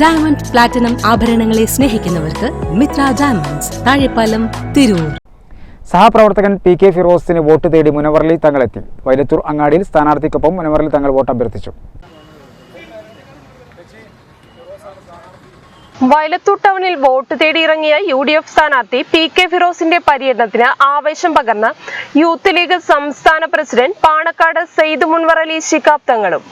Diamond platinum ആഭരണങ്ങളെ സ്നേഹിക്കുന്നവർക്ക് Mitra diamonds Thazhepalam Tirur. സഹപ്രവർത്തകൻ പി കെ ഫിറോസിന് വോട്ട് തേടി മുനവർലി തങ്ങളെത്തി വൈലത്തൂർ അങ്ങാടിയിൽ സ്ഥാനാർത്ഥിക്കൊപ്പം മുനവർലി തങ്ങൾ വോട്ട് അഭ്യർത്ഥിച്ചു. വയലത്തൂർ ടൗണിൽ വോട്ട് തേടിയിറങ്ങിയ യു ഡി എഫ് സ്ഥാനാർത്ഥി പി കെ ഫിറോസിന്റെ പര്യടനത്തിന് ആവേശം പകർന്ന് യൂത്ത് ലീഗ് സംസ്ഥാന പ്രസിഡന്റ് പാണക്കാട് സെയ്ദ് മുൻവറലി ശിഖാബ് ശിക്കാബ് തങ്ങളും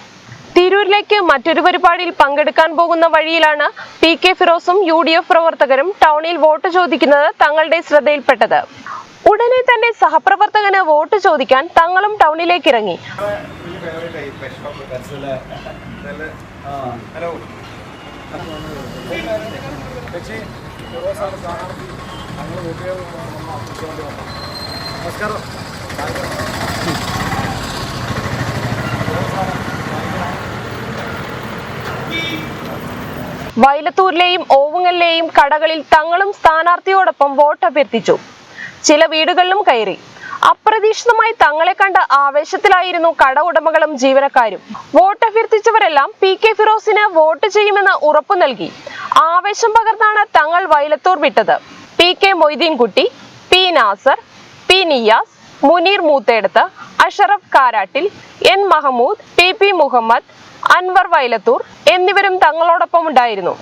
തിരൂരിലേക്ക് മറ്റൊരു പരിപാടിയിൽ പങ്കെടുക്കാൻ പോകുന്ന വഴിയിലാണ് പി കെ ഫിറോസും യു ഡി എഫ് പ്രവർത്തകരും ടൗണിൽ വോട്ട് ചോദിക്കുന്നത് തങ്ങളുടെ ശ്രദ്ധയിൽപ്പെട്ടത്. ഉടനെ തന്നെ സഹപ്രവർത്തകന് വോട്ട് ചോദിക്കാൻ തങ്ങളും ടൗണിലേക്ക് ഇറങ്ങി. വയലത്തൂരിലെയും ഓവുങ്ങലിലെയും കടകളിൽ തങ്ങളും സ്ഥാനാർത്ഥിയോടൊപ്പം വോട്ട് അഭ്യർത്ഥിച്ചു. ചില വീടുകളിലും കയറി. അപ്രതീക്ഷിതമായി തങ്ങളെ കണ്ട ആവേശത്തിലായിരുന്നു കട ഉടമകളും ജീവനക്കാരും. വോട്ട് അഭ്യർത്ഥിച്ചവരെല്ലാം പി കെ ഫിറോസിന് വോട്ട് ചെയ്യുമെന്ന് ഉറപ്പു നൽകി. ആവേശം പകർന്നാണ് തങ്ങൾ വയലത്തൂർ വിട്ടത്. P K Moideenkutty P Nasar P Niyas Muneer Moothedath Ashraf Karattil N Mahmood P P Muhammad Anwar Vayalathur എന്നിവരും തങ്ങളോടൊപ്പം ഉണ്ടായിരുന്നു